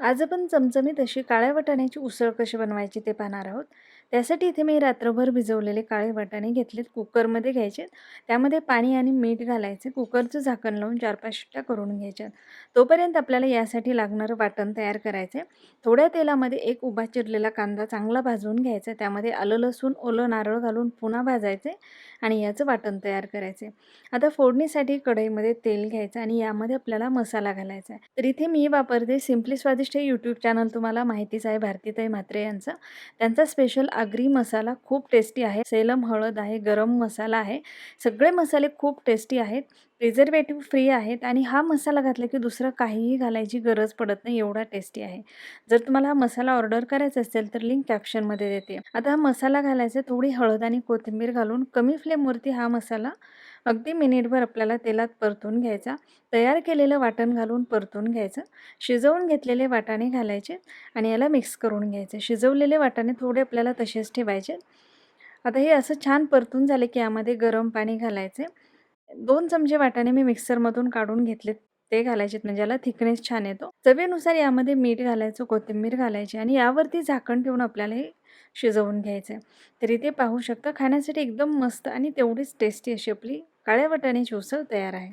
आज आपण चमचमीत अशी काळ्या वाटाण्याची उसळ कशी बनवायची ते पाहणार आहोत. त्यासाठी इथे मी रात्रभर भिजवलेले काळे वाटाणे घेतलेत कुकरमध्ये घ्यायचे त्यामध्ये पाणी आणि मीठ घालायचे कुकरचं झाकण लावून चार पाच शिट्ट्या करून घ्यायच्या तोपर्यंत आपल्याला यासाठी लागणारं वाटण तयार करायचं आहे थोड्या तेलामध्ये एक उभा चिरलेला कांदा चांगला भाजून घ्यायचा त्यामध्ये आलं लसूण ओलं नारळ घालून पुन्हा भाजायचे आणि याचं वाटण तयार करायचे. आता फोडणीसाठी कढईमध्ये तेल घ्यायचं आणि यामध्ये आपल्याला मसाला घालायचा आहे. तर इथे मी वापरते सिम्पली स्वादिष्ट हे यूट्यूब चॅनल तुम्हाला माहितीच आहे भारतीताई म्हात्रे यांचं. त्यांचा स्पेशल आगरी मसाला खूप टेस्टी आहे. सेलम हळद आहे गरम मसाला आहे. सगळे मसाले खूप टेस्टी आहेत. प्रिझर्वेटिव्ह फ्री आहेत आणि हा मसाला घातला की दुसरं काहीही घालायची गरज पडत नाही एवढा टेस्टी आहे. जर तुम्हाला हा मसाला ऑर्डर करायचा असेल तर लिंक कॅप्शनमध्ये देते. आता हा मसाला घालायचा थोडी हळद आणि कोथिंबीर घालून कमी फ्लेमवरती हा मसाला अगदी मिनिटभर आपल्याला तेलात परतून घ्यायचा. तयार केलेलं वाटण घालून परतून घ्यायचं. शिजवून घेतलेले वाटाणे घालायचे आणि याला मिक्स करून घ्यायचे. शिजवलेले वाटाणे थोडे आपल्याला तसेच ठेवायचे. आता हे असं छान परतून झाले की यामध्ये गरम पाणी घालायचे. दोन चमचे वाटाणे मी मिक्सरमधून काढून घेतले ते घालायचे म्हणजे याला थिकनेस छान येतो. चवीनुसार यामध्ये मीठ घालायचं कोथिंबीर घालायची आणि यावरती झाकण ठेवून आपल्याला हे शिजवून घ्यायचं आहे तरी ते पाहू शकता खाण्यासाठी एकदम मस्त आणि तेवढीच टेस्टी अशी आपली काळ्या वाटाण्याची उसळ तयार आहे.